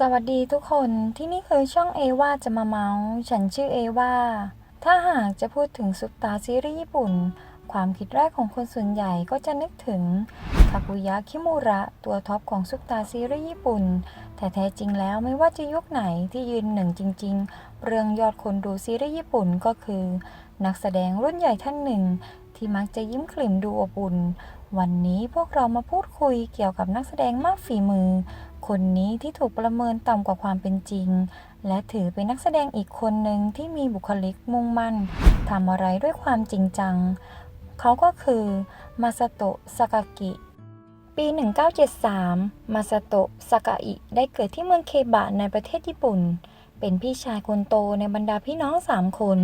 สวัสดีทุกคนที่นี่คือช่องเอว่าจะมาเมาส์ฉันชื่อเอว่าถ้าหากจะพูดถึงซุปตาซีรีส์ญี่ปุ่น ความคิดแรกของคนส่วนใหญ่ก็จะนึกถึงคากุยะคิมูระตัวท็อปของซุปตาซีรีส์ญี่ปุ่น แต่แท้จริงแล้วไม่ว่าจะยุคไหนที่ยืนหนึ่งจริง ๆ เรื่องยอดคนดูซีรีส์ญี่ปุ่นก็คือ นักแสดงรุ่นใหญ่ท่านหนึ่ง ที่มักจะยิ้มขลิ่มดูอบอุ่นวันนี้พวกเรามาพูดคุยเกี่ยวกับนักแสดงมากฝีมือ คนนี้ที่ถูกประเมินต่ำกว่าความเป็นจริง และถือเป็นนักแสดงอีกคนหนึ่งที่มีบุคลิกมุ่งมั่นทำอะไรด้วยความจริงจัง เขาก็คือมาซาโตะสากากิ ปี 1973 มาซาโตะสากาอิได้เกิดที่เมืองเคบะในประเทศญี่ปุ่น เป็นพี่ชายคนโตในบรรดาพี่น้องสามคน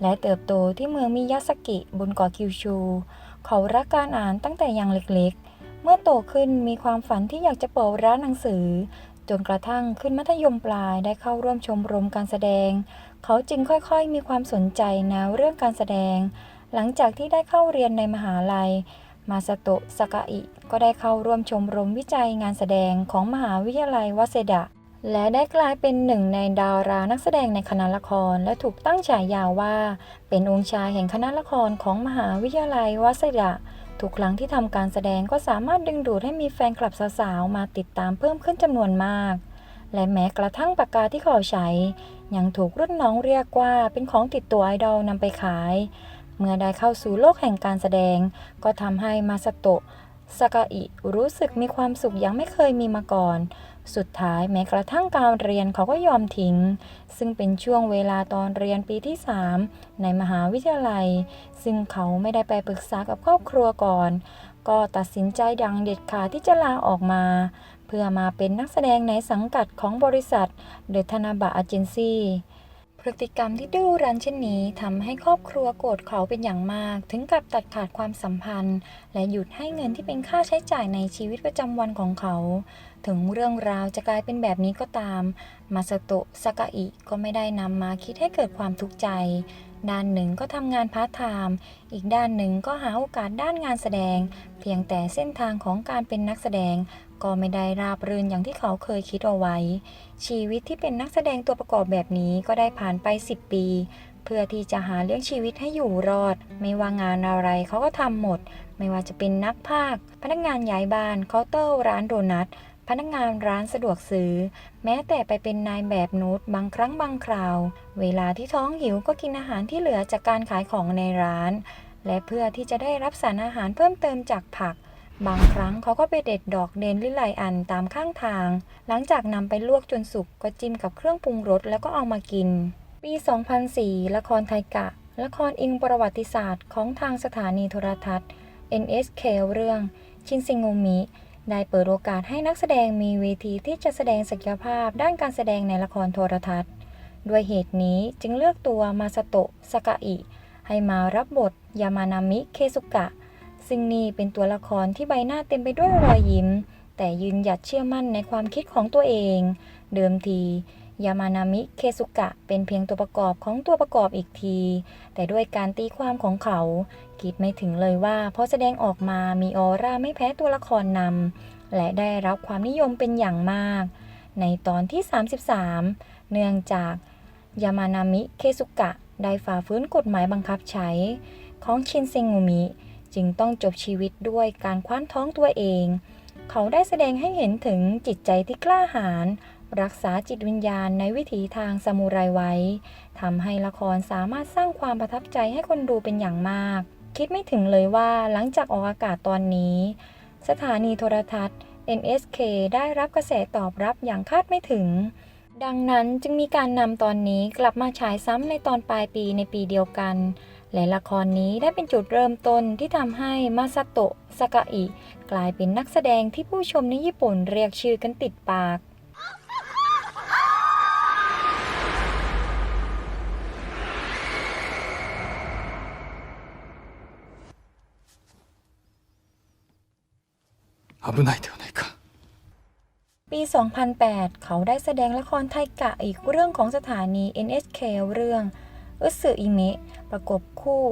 และเติบโตที่เมืองมิยาสกิบนเกาะคิวชู เขารักการอ่านตั้งแต่ยังเล็กๆ มื่อโตขึ้นมีความฝันที่อยากจะเปิดร้านหนังสือ จนกระทั่งขึ้นมัธยมปลายได้เข้าร่วมชมรมการแสดง เขาจึงค่อยๆ มีความสนใจแนวเรื่องการแสดง หลังจากที่ได้เข้าเรียนในมหาลัย มาซาโตะสกาอิ ก็ได้เข้าร่วมชมรมวิจัยงานแสดงของมหาวิทยาลัยวาเซดะ และได้กลายเป็นหนึ่งในดารานักแสดงในคณะละคร และถูกตั้งฉายาว่า เป็นองค์ชายแห่งคณะละครของมหาวิทยาลัยวาเซดะ ทุกครั้งที่ทำการแสดงก็สามารถดึงดูดให้มีแฟนคลับสาวๆ มาติดตามเพิ่มขึ้นจำนวนมาก และแม้กระทั่งปากกาที่เขาใช้ ยังถูกรุ่นน้องเรียกว่าเป็นของติดตัวไอดอลนำไปขาย เมื่อได้เข้าสู่โลกแห่งการแสดง ก็ทำให้มาสโตะสากาอิรู้สึกมีความสุขยังไม่เคยมีมาก่อน สุดท้ายแม้กระทั่งการเรียนเขาก็ยอมทิ้ง ซึ่งเป็นช่วงเวลาตอนเรียนปีที่ 3 ในมหาวิทยาลัย ซึ่งเขาไม่ได้ไปปรึกษากับครอบครัวก่อน ก็ตัดสินใจดังเด็ดขาดที่จะลาออกมา เพื่อมาเป็นนักแสดงในสังกัดของบริษัทเดอะธนาบะอเจนซี่ ติกรรมที่ดื้อรั้นเช่นนี้ทำให้ครอบครัวโกรธเขาเป็นอย่างมาก ถึงกับตัดขาดความสัมพันธ์ และหยุดให้เงินที่เป็นค่าใช้จ่ายในชีวิตประจำวันของเขา ถึงเรื่องราวจะกลายเป็นแบบนี้ก็ตาม มาสโตะสากาอิก็ไม่ได้นำมาคิดให้เกิดความทุกข์ใจ ด้านหนึ่งก็ทำงานพาร์ทไทม์อีกด้านหนึ่งก็หาโอกาสด้านงานแสดง เพียงแต่เส้นทางของการเป็นนักแสดง ก็ไม่ได้ราบรื่นอย่างที่เขาเคยคิดเอาไว้ ชีวิตที่เป็นนักแสดงตัวประกอบแบบนี้ก็ได้ผ่านไป 10 ปี เพื่อที่จะหาเลี้ยงชีวิตให้อยู่รอด ไม่ว่างานอะไรเขาก็ทำหมด ไม่ว่าจะเป็นนักพากย์พนักงานย้ายบ้านเคาน์เตอร์ร้านโดนัทพนักงานร้านสะดวกซื้อ แม้แต่ไปเป็นนายแบบนูดบางครั้งบางคราว เวลาที่ท้องหิวก็กินอาหารที่เหลือจากการขายของในร้าน และเพื่อที่จะได้รับสารอาหารเพิ่มเติมจากผัก บางครั้งเขาก็ไปเด็ดดอกเดนลิไลอันตามข้างทาง หลังจากนำไปลวกจนสุกก็จิ้มกับเครื่องปรุงรสแล้วก็เอามากิน ปี 2004 ละครไทยกะ ละครอิงประวัติศาสตร์ของทางสถานีโทรทัศน์ NSK เรื่อง ชินซิงโงมิ ได้เปิดโอกาสให้นักแสดงมีเวทีที่จะแสดงศักยภาพด้านการแสดงในละครโทรทัศน์ ด้วยเหตุนี้จึงเลือกตัวมาสโตะสกาอิให้มารับบทยามานามิเคซุกะ ซึ่งนี่เป็นตัวละครที่ใบหน้าเต็มไปด้วยรอยยิ้ม แต่ยืนหยัดเชื่อมั่นในความคิดของตัวเอง เดิมทียามานามิเคซุกะเป็นเพียงตัวประกอบของตัวประกอบอีกที แต่ด้วยการตีความของเขาคิดไม่ถึงเลยว่าพอแสดงออกมามีออร่าไม่แพ้ตัวละครนำและได้รับความนิยมเป็นอย่างมาก ในตอนที่ 33 เนื่องจากยามานามิเคซุกะได้ฝ่าฝืนกฎหมายบังคับใช้ของชินเซงุมิ จึงต้องจบชีวิตด้วยการคว้านท้องตัวเอง เขาได้แสดงให้เห็นถึงจิตใจที่กล้าหาญรักษาจิตวิญญาณในวิถีทางซามูไรไว้ทำให้ละครสามารถสร้างความประทับใจให้คนดูเป็นอย่างมาก คิดไม่ถึงเลยว่าหลังจากออกอากาศตอนนี้ สถานีโทรทัศน์ NSK ได้รับกระแสตอบรับอย่างคาดไม่ถึง ดังนั้นจึงมีการนำตอนนี้กลับมาฉายซ้ำในตอนปลายปีในปีเดียวกัน และละครนี้ได้เป็นจุดเริ่มต้นที่ทำให้มาซาโตะสากาอิ กลายเป็นนักแสดงที่ผู้ชมในญี่ปุ่นเรียกชื่อกันติดปาก 危ないではないか ปี 2008 เขาได้แสดงละครไทยกะอีกเรื่องของสถานี NHK เรื่อง อุสึอิเมะประกบคู่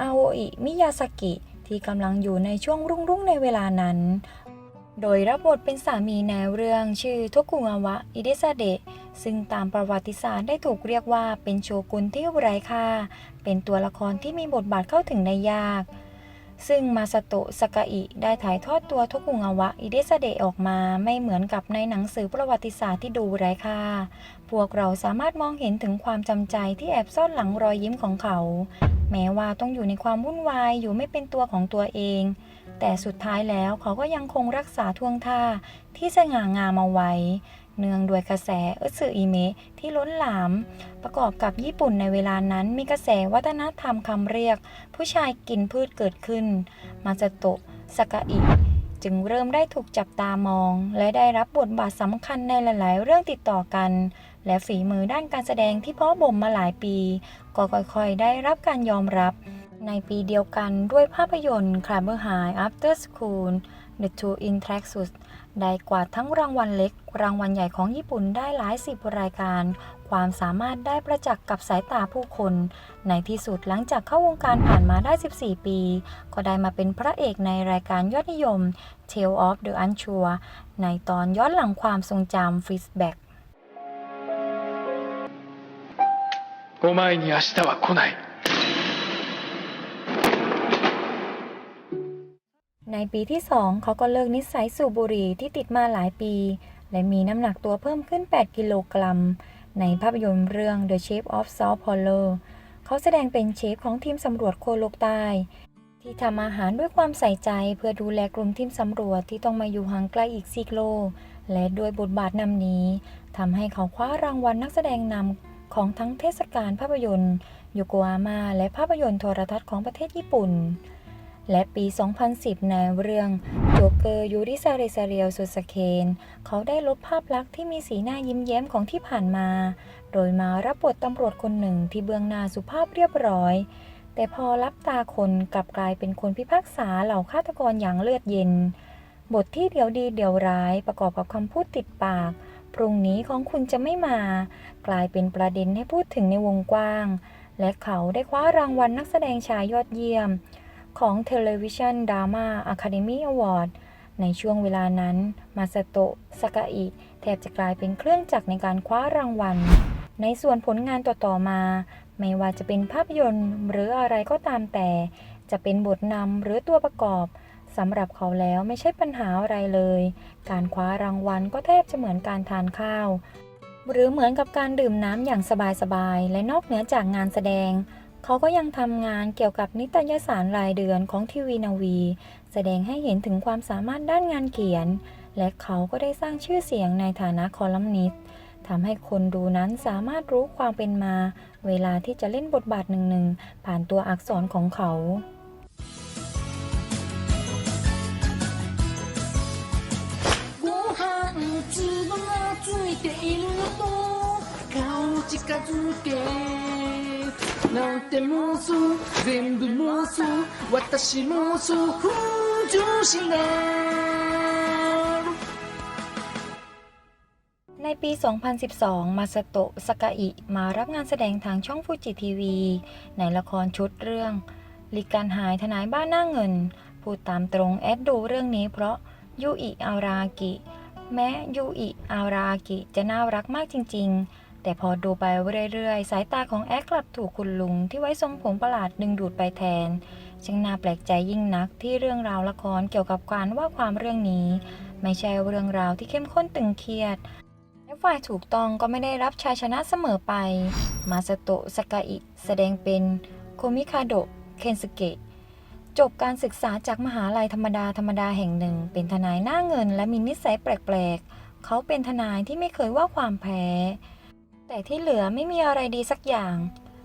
อาโออิมิยาสกิ ที่กำลังอยู่ในช่วงรุ่งรุ่งในเวลานั้น โดยรับบทเป็นสามีในเรื่องชื่อทกุงาวะอิเดซาเดะซึ่งตามประวัติศาสตร์ได้ถูกเรียกว่าเป็นโชกุนที่ไร้ค่า เป็นตัวละครที่มีบทบาทเข้าถึงได้ยาก ซึ่งมาสโตะสกาอิได้ถ่ายทอดตัวโทกุงาวะอิเดซาเดะออกมาไม่เหมือนกับในหนังสือประวัติศาสตร์ที่ดูไร้ค่า พวกเราสามารถมองเห็นถึงความจำใจที่แอบซ่อนหลังรอยยิ้มของเขา แม้ว่าต้องอยู่ในความวุ่นวายอยู่ไม่เป็นตัวของตัวเอง แต่สุดท้ายแล้วเขาก็ยังคงรักษาท่วงท่าที่สง่างามเอาไว้ เนื่องด้วยกระแสเอสึอิเมะที่ล้นหลาม ประกอบกับญี่ปุ่นในเวลานั้นมีกระแสวัฒนธรรมคำเรียก ผู้ชายกินพืชเกิดขึ้น มาสโตะสกาอิจึงเริ่มได้ถูกจับตามอง และได้รับบทบาทสำคัญในหลาย ๆ เรื่องติดต่อกัน และฝีมือด้านการแสดงที่เพ่อบ่มมาหลายปี ก็ค่อย ๆ ได้รับการยอมรับ ในปีเดียวกันด้วยภาพยนตร์ c l a m b e r High After School The Two in Texas ได้กวาดทั้งรางวัลเล็ก รางวัลใหญ่ของญี่ปุ่นได้หลายสิบรายการ ความสามารถได้ประจักษ์กับสายตาผู้คน ในที่สุดหลังจากเข้าวงการผ่านมาได้ 14 ปี ก็ได้มาเป็นพระเอกในรายการยอดนิยม Tale of the Unsure ในตอนย้อนหลังความทรงจำ Flashback お前に明日は来ない ในปีที่ 2 เขาก็เลิกนิสัยสูบบุหรี่ที่ติดมาหลายปี และมีน้ำหนักตัวเพิ่มขึ้น 8 กิโลกรัม ในภาพยนตร์เรื่อง The Shape of Sao Paulo เขาแสดงเป็นเชฟของทีมสำรวจโคโลกใต้ ที่ทำอาหารด้วยความใส่ใจเพื่อดูแลกลุ่มทีมสำรวจที่ต้องมาอยู่ห่างไกลอีกซีกโลกและด้วยบทบาทนำนี้ทำให้เขาคว้ารางวัลนักแสดงนำของทั้งเทศกาลภาพยนตร์โยโกฮาม่าและภาพยนตร์โทรทัศน์ของประเทศญี่ปุ่น และปี 2010 ในเรื่องโจเกอร์ยูริซาเรซาเรียลสุสเคน เขาได้ลบภาพลักษณ์ที่มีสีหน้ายิ้มแย้มของที่ผ่านมา โดยมารับบทตำรวจคนหนึ่งที่เบื้องหน้าสุภาพเรียบร้อย แต่พอรับตาคนกลับกลายเป็นคนพิพากษาเหล่าฆาตกรอย่างเลือดเย็น บทที่เดี๋ยวดีเดี๋ยวร้ายประกอบกับคำพูดติดปากพรุ่งนี้ของคุณจะไม่มา กลายเป็นประเด็นให้พูดถึงในวงกว้าง และเขาได้คว้ารางวัลนักแสดงชายยอดเยี่ยม ของ Television Drama Academy Award ในช่วงเวลานั้น มาสโตะสกาอิแทบจะกลายเป็นเครื่องจักรในการคว้ารางวัล ในส่วนผลงานต่อ ๆ มา ไม่ว่าจะเป็นภาพยนตร์หรืออะไรก็ตามแต่ จะเป็นบทนำหรือตัวประกอบสำหรับเขาแล้วไม่ใช่ปัญหาอะไรเลย การคว้ารางวัลก็แทบจะเหมือนการทานข้าว หรือเหมือนกับการดื่มน้ำอย่างสบายๆ และนอกเหนือจากงานแสดง เขาก็ยังทำงานเกี่ยวกับนิตยสารรายเดือนของทีวีนาวี แสดงให้เห็นถึงความสามารถด้านงานเขียน และเขาก็ได้สร้างชื่อเสียงในฐานะคอลัมนิสต์ทำให้คนดูนั้นสามารถรู้ความเป็นมา เวลาที่จะเล่นบทบาทหนึ่งๆ ผ่านตัวอักษรของเขา ご飯粒がついているのと顔近づけ なんて妄想全部妄想私妄想風上しな ในปี 2012 มาสโตะสกาอิ มารับงานแสดงทางช่องฟูจิทีวี ในละครชุดเรื่องลิการหายทนายบ้านหน้าเงิน พูดตามตรงแอดดูเรื่องนี้เพราะยูอิอารากิ แม้ยูอิอารากิจะน่ารักมากจริงๆ แต่พอดูไปเรื่อยๆ สายตาของแอดกลับถูกคุณลุงที่ไว้ทรงผมประหลาดดึงดูดไปแทนช่างน่าแปลกใจยิ่งนักที่เรื่องราวละครเกี่ยวกับการว่าความเรื่องนี้ ไม่ใช่เรื่องราวที่เข้มข้นตึงเครียดและฝ่ายถูกต้องก็ไม่ได้รับชัยชนะเสมอไป มาสโตะสกาอิ แสดงเป็นโคมิคาโดะเคนสเกะจบการศึกษาจากมหาลัยธรรมดาธรรมดาแห่งหนึ่ง เป็นทนายหน้าเงินและมีนิสัยแปลกๆ เขาเป็นทนายที่ไม่เคยว่าความแพ้ แต่ที่เหลือไม่มีอะไรดีสักอย่าง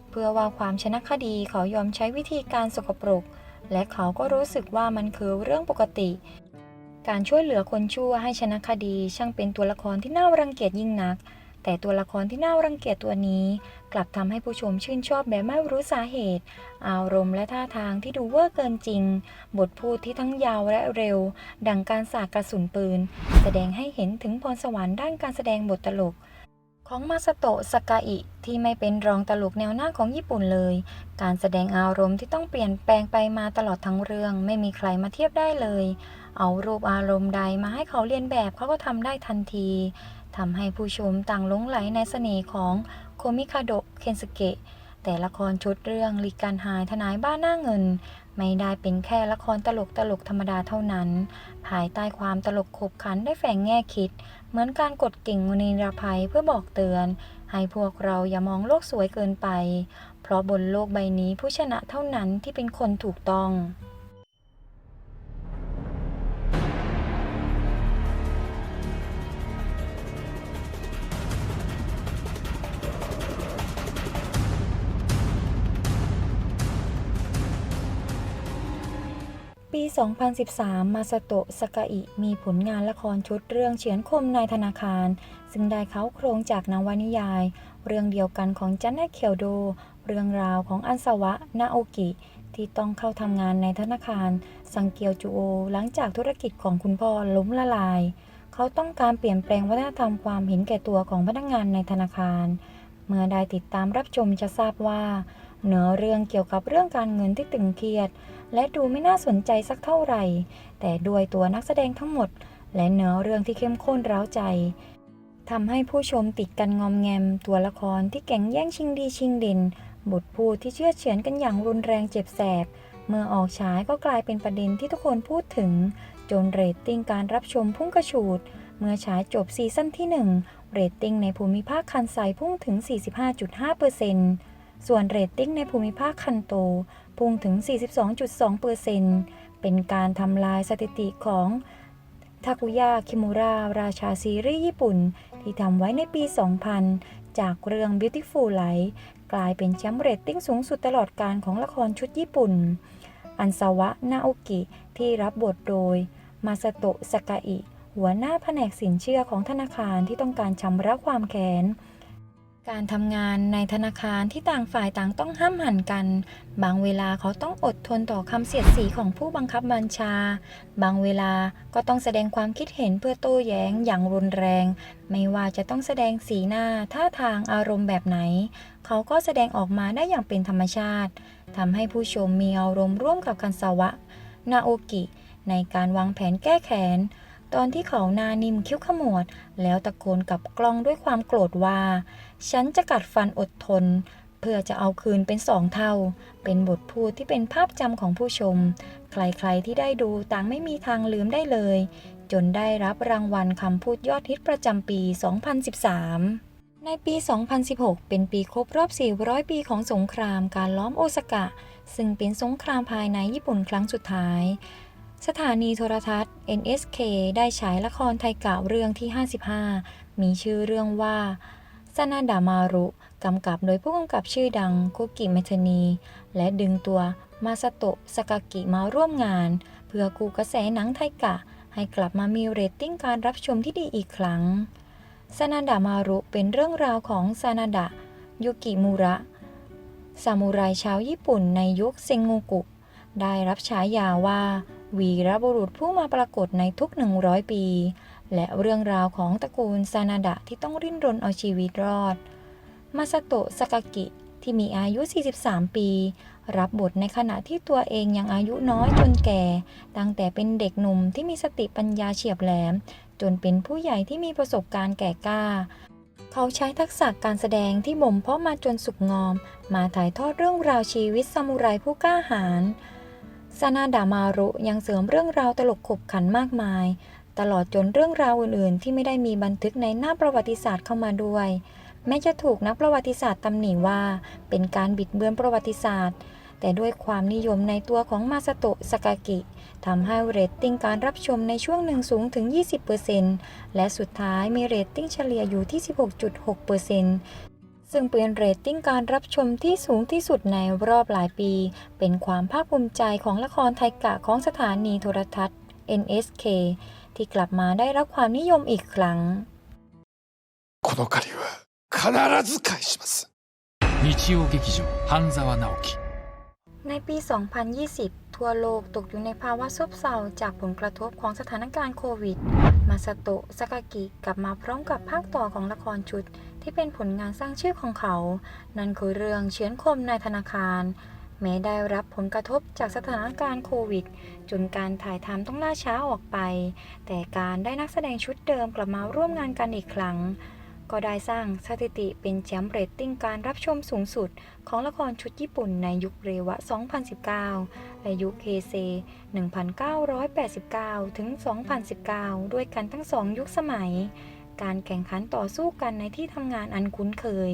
เพื่อว่าความชนะคดีเขายอมใช้วิธีการสกปรก และเขาก็รู้สึกว่ามันคือเรื่องปกติ การช่วยเหลือคนชั่วให้ชนะคดีช่างเป็นตัวละครที่น่ารังเกียจยิ่งนัก แต่ตัวละครที่น่ารังเกียจตัวนี้ กลับทำให้ผู้ชมชื่นชอบแบบไม่รู้สาเหตุ อารมณ์และท่าทางที่ดูเวอร์เกินจริง บทพูดที่ทั้งยาวและเร็ว ดังการสาดกระสุนปืน แสดงให้เห็นถึงพรสวรรค์ด้านการแสดงบทตลก ของมาสโตะสกาอิที่ไม่เป็นรองตลกแนวหน้าของญี่ปุ่นเลย การแสดงอารมณ์ที่ต้องเปลี่ยนแปลงไปมาตลอดทั้งเรื่องไม่มีใครมาเทียบได้เลย เอารูปอารมณ์ใดมาให้เขาเรียนแบบเขาก็ทำได้ทันทีทำให้ผู้ชมต่างหลงไหลในเสน่ห์ของโคมิคาโดะเคนสเกะแต่ละครชุดเรื่องลีการหายทนายบ้านหน้าเงิน ไม่ได้เป็นแค่ละครตลกตลกธรรมดาเท่านั้น ภายใต้ความตลกขบขันได้แฝงแง่คิด เหมือนการกดกิ่งมณีรภัยเพื่อบอกเตือน ให้พวกเราอย่ามองโลกสวยเกินไป เพราะบนโลกใบนี้ผู้ชนะเท่านั้นที่เป็นคนถูกต้อง ปี 2013 มาสโตะสกาอิ มีผลงานละครชุดเรื่องเฉือนคมนายธนาคาร ซึ่งได้เขาโครงจากนวนิยาย เรื่องเดียวกันของจันแนเคียวโด เรื่องราวของอันสวะนาโอกิ ที่ต้องเข้าทำงานในธนาคารซังเกียวจูโอ หลังจากธุรกิจของคุณพ่อล้มละลาย เขาต้องการเปลี่ยนแปลงวัฒนธรรมความเห็นแก่ตัวของพนักงานในธนาคาร เมื่อได้ติดตามรับชมจะทราบว่า เนื้อเรื่องเกี่ยวกับเรื่องการเงินที่ตึงเครียด และดูไม่น่าสนใจสักเท่าไหร่ แต่ด้วยตัวนักแสดงทั้งหมด และเนื้อเรื่องที่เข้มข้นร้าวใจทำให้ผู้ชมติดกันงอมแงม ตัวละครที่แก่งแย่งชิงดีชิงเด่นบทพูดที่เชื่อเฉือนกันอย่างรุนแรงเจ็บแสบ เมื่อออกฉายก็กลายเป็นประเด็นที่ทุกคนพูดถึง จนเรตติ้งการรับชมพุ่งกระฉูด เมื่อฉายจบซีซั่นที่ 1 เรตติ้งในภูมิภาคคันไซพุ่งถึง 45.5% ส่วนเรตติ้งในภูมิภาคคันโตพุ่งถึง 42.2%เป็นการทำลายสถิติของทาคุยะคิมุระราชาซีรีส์ญี่ปุ่น ที่ทำไว้ในปี 2000 จากเรื่อง Beautiful Life กลายเป็นแชมป์เรตติ้งสูงสุดตลอดการของละครชุดญี่ปุ่น อันซาวะ นาโอกิ ที่รับบทโดย มาสโตะสกาอิ หัวหน้าแผนกสินเชื่อของธนาคารที่ต้องการชำระความแค้น การทำงานในธนาคารที่ต่างฝ่ายต่างต้องห้ามหันกัน บางเวลาเขาต้องอดทนต่อคำเสียดสีของผู้บังคับบัญชา บางเวลาก็ต้องแสดงความคิดเห็นเพื่อโต้แย้งอย่างรุนแรง ไม่ว่าจะต้องแสดงสีหน้าท่าทางอารมณ์แบบไหน เขาก็แสดงออกมาได้อย่างเป็นธรรมชาติทำให้ผู้ชมมีอารมณ์ร่วมกับคันซาวะ นาโอกิ ในการวางแผนแก้แค้น ตอนที่เขานานิมคิ้วขมวด แล้วตะโกนกับกล้องด้วยความโกรธว่า ฉันจะกัดฟันอดทน เพื่อจะเอาคืนเป็นสองเท่า เป็นบทพูดที่เป็นภาพจำของผู้ชม ใครๆที่ได้ดูต่างไม่มีทางลืมได้เลย จนได้รับรางวัลคำพูดยอดฮิตประจำปี 2013ในปี 2016 เป็นปีครบรอบ 400 ปีของสงครามการล้อมโอซากะ ซึ่งเป็นสงครามภายในญี่ปุ่นครั้งสุดท้าย สถานีโทรทัศน์ NSK ได้ฉายละครไทยเก่าเรื่องที่ 55 มีชื่อเรื่องว่าซานาดามารุ กำกับโดยผู้กำกับชื่อดังคุกิเมทนี และดึงตัวมาสโตะสกากิมาร่วมงาน เพื่อกูกระแสหนังไทยกะ ให้กลับมามีเรตติ้งการรับชมที่ดีอีกครั้งซานาดามารุเป็นเรื่องราวของซานาดะยุกิมุระซามูไรชาวญี่ปุ่นในยุคเซงโงกุ ได้รับฉายาว่า วีรบุรุษผู้มาปรากฏในทุก 100 ปี และเรื่องราวของตระกูลซานาดะที่ต้องริ้นรนเอาชีวิตรอด มาสโตะสกากิที่มีอายุ 43 ปี รับบทในขณะที่ตัวเองยังอายุน้อยจนแก่ ตั้งแต่เป็นเด็กหนุ่มที่มีสติปัญญาเฉียบแหลม จนเป็นผู้ใหญ่ที่มีประสบการณ์แก่กล้า เขาใช้ทักษะการแสดงที่บ่มเพาะมาจนสุกงอม มาถ่ายทอดเรื่องราวชีวิตซามูไรผู้กล้าหาญ ซานาดามารุยังเสริมเรื่องราวตลกขบขันมากมาย ตลอดจนเรื่องราวอื่นๆ ที่ไม่ได้มีบันทึกในหน้าประวัติศาสตร์เข้ามาด้วย แม้จะถูกนักประวัติศาสตร์ตำหนิว่าเป็นการบิดเบือนประวัติศาสตร์ แต่ด้วยความนิยมในตัวของมาสโตะสกากิทำให้เรตติ้งการรับชมในช่วงหนึ่งสูงถึง 20%และสุดท้ายมีเรตติ้งเฉลี่ยอยู่ที่ 16.6% ซึ่งเป็นเรตติ้งการรับชมที่สูงที่สุดในรอบหลายปี เป็นความภาคภูมิใจของละครไทยกะของสถานีโทรทัศน์ NSK ที่กลับมาได้รับความนิยมอีกครั้ง この借りは必ず返します日曜劇場半沢直樹 ในปี 2020 ทั่วโลกตกอยู่ในภาวะซบเซาจากผลกระทบของสถานการณ์โควิด มาสโตะสากากิกลับมาพร้อมกับภาคต่อของละครชุด ที่เป็นผลงานสร้างชื่อของเขา นั่นคือเรื่องเฉือนคมในธนาคารแม้ได้รับผลกระทบจากสถานการณ์โควิด จนการถ่ายทำต้องล่าช้าออกไป แต่การได้นักแสดงชุดเดิมกลับมาร่วมงานกันอีกครั้ง ก็ได้สร้างสถิติเป็นแชมป์เรตติ้งการรับชมสูงสุด ของละครชุดญี่ปุ่นในยุคเรวะ 2019 และยุคเคเซ 1989 ถึง 2019 ด้วยกันทั้งสองยุคสมัย การแข่งขันต่อสู้กันในที่ทำงานอันคุ้นเคย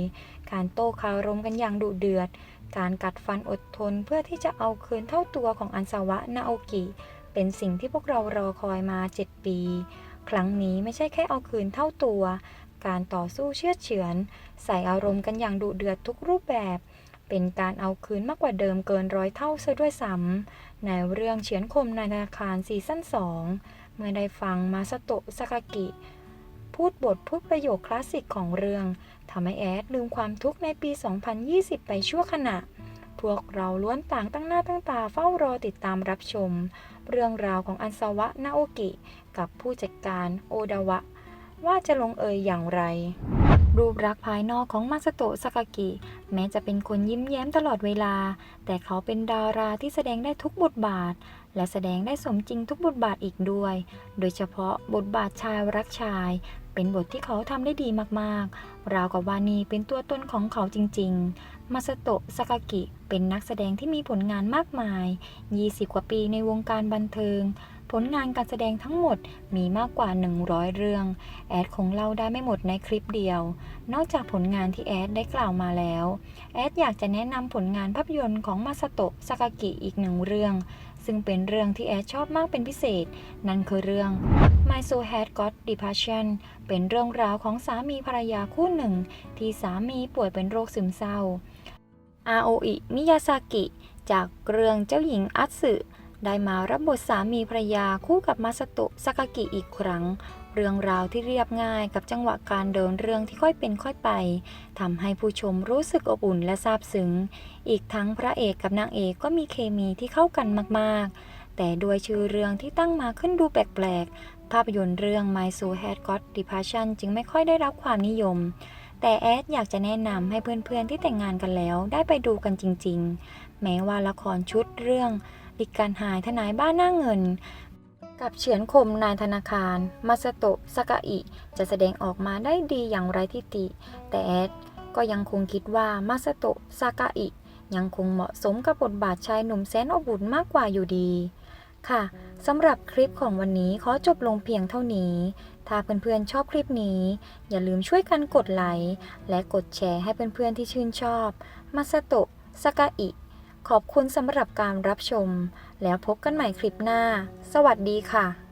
การโต้คารมกันอย่างดุเดือด การกัดฟันอดทนเพื่อที่จะเอาคืนเท่าตัวของอันซาวะนาโอกิ เป็นสิ่งที่พวกเรารอคอยมา 7 ปี ครั้งนี้ไม่ใช่แค่เอาคืนเท่าตัว การต่อสู้เชื่อเฉือน ใส่อารมณ์กันอย่างดุเดือดทุกรูปแบบ เป็นการเอาคืนมากกว่าเดิมเกินร้อยเท่าซะด้วยซ้ำในเรื่องเฉือนคมในธนาคารซีซั่น2 เมื่อได้ฟังมาสโตะสากากิ พูดบทพูดประโยคคลาสสิกของเรื่องทำให้แอดลืมความทุกข์ในปี 2020 ไปชั่วขณะพวกเราล้วนต่างตั้งหน้าตั้งตาเฝ้ารอติดตามรับชม เรื่องราวของอันซาวะนาโอกิ กับผู้จัดการโอดาวะ ว่าจะลงเอยอย่างไร รูปลักษณ์ภายนอกของมาสโตะสากากิ แม้จะเป็นคนยิ้มแย้มตลอดเวลา แต่เขาเป็นดาราที่แสดงได้ทุกบทบาท และแสดงได้สมจริงทุกบทบาทอีกด้วย โดยเฉพาะบทบาทชายรักชาย เป็นบทที่เขาทำได้ดีมากๆ ราวกับวานีเป็นตัวตนของเขาจริง ๆ มาสโตะสากากิ เป็นนักแสดงที่มีผลงานมากมาย 20 กว่าปีในวงการบันเทิง ผลงานการแสดงทั้งหมดมีมากกว่า 100 เรื่อง แอดคงเล่าได้ไม่หมดในคลิปเดียว นอกจากผลงานที่แอดได้กล่าวมาแล้ว แอดอยากจะแนะนำผลงานภาพยนตร์ของมาสโตะสากากิอีกหนึ่งเรื่อง ซึ่งเป็นเรื่องที่แอดชอบมากเป็นพิเศษ นั่นคือเรื่อง My So Had Got Depression เป็นเรื่องราวของสามีภรรยาคู่หนึ่ง ที่สามีป่วยเป็นโรคซึมเศร้าอาโออิมิยาซากิ จากเรื่องเจ้าหญิงอัตสึ ได้มารับบทสามีภรรยาคู่กับมาสตะสากากิอีกครั้ง เรื่องราวที่เรียบง่ายกับจังหวะการเดินเรื่องที่ค่อยเป็นค่อยไปทำให้ผู้ชมรู้สึกอบอุ่นและซาบซึ้ง อีกทั้งพระเอกกับนางเอกก็มีเคมีที่เข้ากันมากๆ แต่ด้วยชื่อเรื่องที่ตั้งมาขึ้นดูแปลกๆ ภาพยนตร์เรื่อง My Soul Had Got Depression จึงไม่ค่อยได้รับความนิยมแต่แอดอยากจะแนะนำให้เพื่อนๆที่แต่งงานกันแล้วได้ไปดูกันจริงๆ แม้ว่าละครชุดเรื่อง ดิกการหายทนายบ้านหน้าเงิน กับเฉือนคมนายธนาคาร มาสโตะสากาอิ จะแสดงออกมาได้ดีอย่างไรทิติ แต่แอดก็ยังคงคิดว่ามาสโตะสากาอิยังคงเหมาะสมกับบทบาทชายหนุ่มแสนอบอุ่นมากกว่าอยู่ดี ค่ะสำหรับคลิปของวันนี้ขอจบลงเพียงเท่านี้ ถ้าเพื่อนๆชอบคลิปนี้ อย่าลืมช่วยกันกดไลค์และกดแชร์ให้เพื่อนๆที่ชื่นชอบมาสโตะสากาอิ ขอบคุณสำหรับการรับชม แล้วพบกันใหม่คลิปหน้า สวัสดีค่ะ